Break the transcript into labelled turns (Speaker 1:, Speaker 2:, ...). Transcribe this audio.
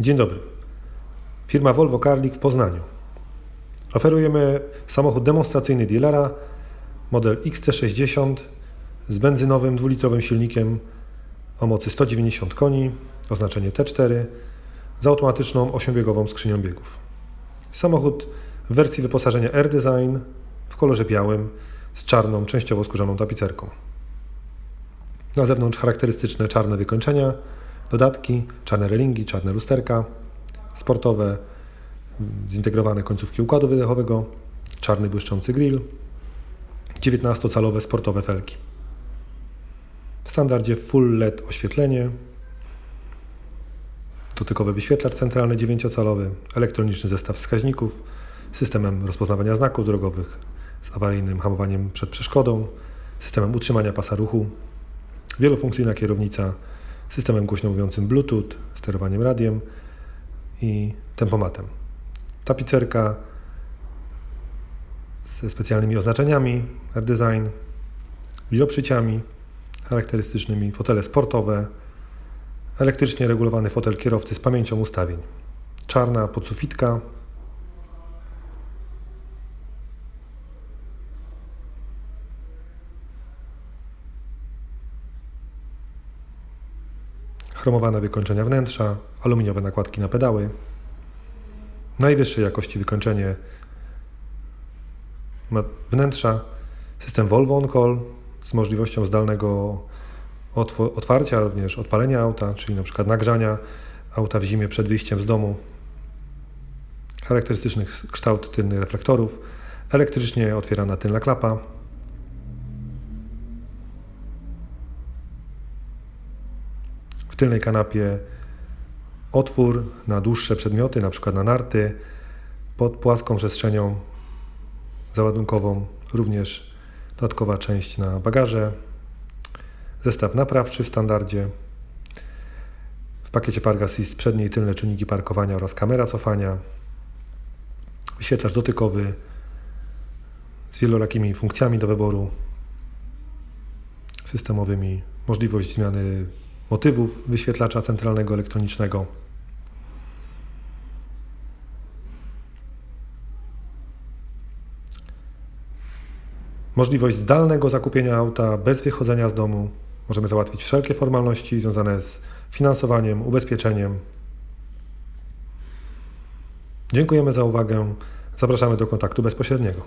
Speaker 1: Dzień dobry. Firma Volvo Carlik w Poznaniu. Oferujemy samochód demonstracyjny dealera model XC60 z benzynowym dwulitrowym silnikiem o mocy 190 koni, oznaczenie T4, z automatyczną 8-biegową skrzynią biegów. Samochód w wersji wyposażenia R-Design w kolorze białym z czarną, częściowo skórzaną tapicerką. Na zewnątrz charakterystyczne czarne wykończenia, dodatki, czarne relingi, czarne lusterka, sportowe, zintegrowane końcówki układu wydechowego, czarny błyszczący grill, 19-calowe sportowe felki. W standardzie full LED oświetlenie, dotykowy wyświetlacz centralny 9-calowy, elektroniczny zestaw wskaźników, systemem rozpoznawania znaków drogowych z awaryjnym hamowaniem przed przeszkodą, systemem utrzymania pasa ruchu, wielofunkcyjna kierownica, systemem głośno mówiącym Bluetooth, sterowaniem radiem i tempomatem. Tapicerka ze specjalnymi oznaczeniami, R-Design, wieloprzyciami charakterystycznymi, fotele sportowe, elektrycznie regulowany fotel kierowcy z pamięcią ustawień, czarna podsufitka, chromowane wykończenia wnętrza, aluminiowe nakładki na pedały, najwyższej jakości wykończenie wnętrza, system Volvo On Call z możliwością zdalnego otw- otwarcia, również odpalenia auta, czyli na przykład nagrzania auta w zimie przed wyjściem z domu, charakterystyczny kształt tylnych reflektorów, elektrycznie otwierana tylna klapa, tylnej kanapie otwór na dłuższe przedmioty, np. na narty, pod płaską przestrzenią załadunkową, również dodatkowa część na bagaże, zestaw naprawczy w standardzie, w pakiecie Park Assist przednie i tylne czujniki parkowania oraz kamera cofania, wyświetlacz dotykowy z wielorakimi funkcjami do wyboru, systemowymi, możliwość zmiany motywów wyświetlacza centralnego elektronicznego. Możliwość zdalnego zakupienia auta bez wychodzenia z domu. Możemy załatwić wszelkie formalności związane z finansowaniem, ubezpieczeniem. Dziękujemy za uwagę. Zapraszamy do kontaktu bezpośredniego.